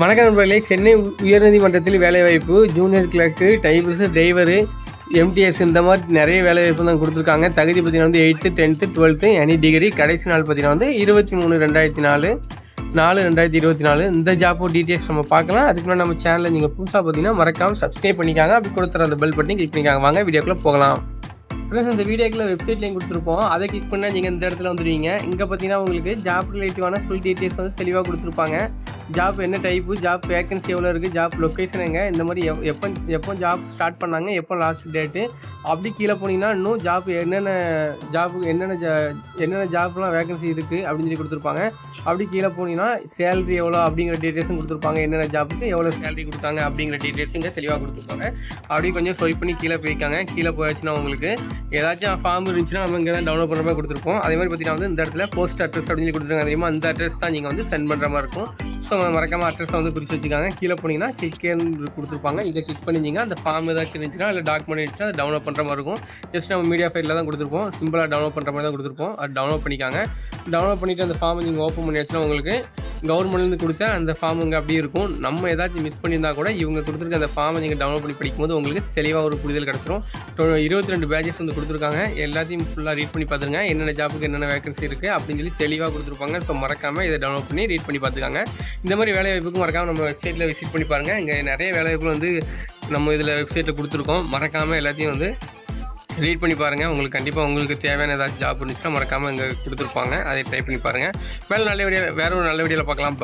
வணக்க நண்பர்களே. சென்னை உயர்நீதிமன்றத்தில் வேலைவாய்ப்பு ஜூனியர் கிளர்க்கு டைபிள்ஸு டிரைவரு எம்டிஎஸ் இந்த மாதிரி நிறைய வேலைவாய்ப்பு தான் கொடுத்துருக்காங்க. தகுதி பார்த்தீங்கன்னா வந்து eighth tenth twelfth any degree. கடைசி நாள் பார்த்தீங்கன்னா வந்து இருபத்தி மூணு ரெண்டாயிரத்தி நாலு நாலு ரெண்டாயிரத்தி இருபத்தி நாலு. இந்த ஜாப்போ டீட்டெயில்ஸ் நம்ம பார்க்கலாம். அதுக்கு முன்னாடி நம்ம சேனலில் நீங்கள் புதுசாக பார்த்தீங்கன்னா மறக்காமல் சப்ஸ்கிரைப் பண்ணிக்காங்க. அப்படி கொடுத்துற அந்த பெல் பட்டனை கிளிக் பண்ணிக்காங்க. வாங்க வீடியோக்குள்ளே போகலாம். ப்ளஸ் இந்த வீடியோக்குள்ள வெப்சைட்லையும் கொடுத்துருப்போம். அதை கிளிக் பண்ணால் நீங்கள் இந்த இடத்துல வந்துடுவீங்க. இங்கே பார்த்தீங்கன்னா உங்களுக்கு ஜாப் ரிலேட்டிவான ஃபுல் டீட்டெயில்ஸ் வந்து தெளிவாக கொடுத்துருப்பாங்க. ஜாப் என்ன டைப்பு ஜாப் வேகன்சி எவ்வளோ இருக்குது ஜாப் லொக்கேஷன் எங்கே? இந்த மாதிரி எப் எப்போ எப்போ ஜாப் ஸ்டார்ட் பண்ணாங்க? எப்போ லாஸ்ட் டேட்டு அப்படி கீழே போனீங்கன்னா இன்னும் ஜாப் என்னென்ன ஜாப் என்னென்ன ஜா என்னென்ன ஜாப்லாம் வேகன்சி இருக்குது அப்படின்னு சொல்லி கொடுத்துருப்பாங்க. அப்படி கீழே போனீங்கன்னா சேலரி எவ்வளோ அப்படிங்கிற டீட்டெயில்ஸும் கொடுத்துருப்பாங்க. என்னென்ன ஜாப்புக்கு எவ்வளோ சேலரி கொடுத்தாங்க? அப்படிங்கிற டீட்டெயில்ஸும் இங்கே தெளிவாக கொடுத்துருப்பாங்க. அப்படி கொஞ்சம் ஸ்வைப் பண்ணி கீழே போயிருக்காங்க. கீழே போயாச்சுன்னா உங்களுக்கு ஏதாச்சும் ஃபார்ம் இருந்துச்சுன்னா நம்ம இங்கே தான் டவுன்லோட் பண்ணுற மாதிரி கொடுத்துருப்போம். அதே மாதிரி பார்த்தீங்கன்னா வந்து இந்த இடத்துல போஸ்ட் அட்ரஸ் அப்படின்னு சொல்லி கொடுத்துருக்காங்க அதிகமாக அந்த அட்ரஸ் தான் நீங்கள் வந்து சென்ட் பண்ணுற மாதிரி இருக்கும். ஸோ மறக்காம அட்ரஸை வந்து குறித்து வச்சுக்காங்க. கீழே போனீங்கன்னா கிளிக்கேன்னு கொடுத்துருப்பாங்க. இதை கிளிக் பண்ணிங்கன்னா அந்த ஃபார்ம் ஏதாச்சும் இருந்துச்சுன்னா இல்லை டாக்குமெண்ட் இருந்துச்சுன்னா அதை டவுன்லோட் பண்ணுற மாதிரி இருக்கும். ஜஸ்ட் நம்ம மீடியா ஃபைலில் தான் கொடுத்துருப்போம். சிம்பிளாக டவுன்லோட் பண்ணுற மாதிரி தான் கொடுத்துருப்போம். அது டவுன்லோட் பண்ணிக்காங்க. டவுன்லோட் பண்ணிவிட்டு அந்த ஃபார்மை நீங்கள் ஓப்பன் பண்ணியாச்சுன்னா உங்களுக்கு கவர்மெண்ட்லேருந்து கொடுத்த அந்த ஃபார்ம் இங்கே அப்படியே இருக்கும். நம்ம ஏதாச்சும் மிஸ் பண்ணியிருந்தா கூட இவங்க கொடுத்துருக்க அந்த ஃபார்மை நீங்கள் டவுன்லோட் பண்ணி படிக்கும்போது உங்களுக்கு தெளிவாக ஒரு புரிதல் கிடச்சிரும். இருபத்தி ரெண்டு பேஜஸ் வந்து கொடுத்துருக்காங்க. எல்லாத்தையும் ஃபுல்லாக ரீட் பண்ணி பார்த்துருங்க. என்னென்ன ஜாப்புக்கு என்னென்ன வேகன்சி இருக்குது அப்படின்னு சொல்லி தெளிவாக கொடுத்துருப்பாங்க. ஸோ மறக்காமல் இதை டவுன்லோட் பண்ணி ரீட் பண்ணி பார்த்துக்காங்க. இந்த மாதிரி வேலை வாய்ப்புக்கும் மறக்காமல் நம்ம வெப்சைட்டில் விசிட் பண்ணி பாருங்கள் இங்கே நிறைய வேலை வாய்ப்புகள் வந்து நம்ம இதில் வெப்சைட்டில் கொடுத்துருக்கோம். மறக்காமல் எல்லாத்தையும் வந்து ரீட் பண்ணி பாருங்கள் உங்களுக்கு கண்டிப்பாக உங்களுக்கு தேவையான ஏதாச்சும் ஜாப் இருந்துச்சுன்னா மறக்காமல் இங்கே கொடுத்துருப்பாங்க. அதை ட்ரை பண்ணி பாருங்கள் மேலே நல்ல வீடியோ வேற ஒரு நல்ல வீடியோவில் பார்க்கலாம். பாய்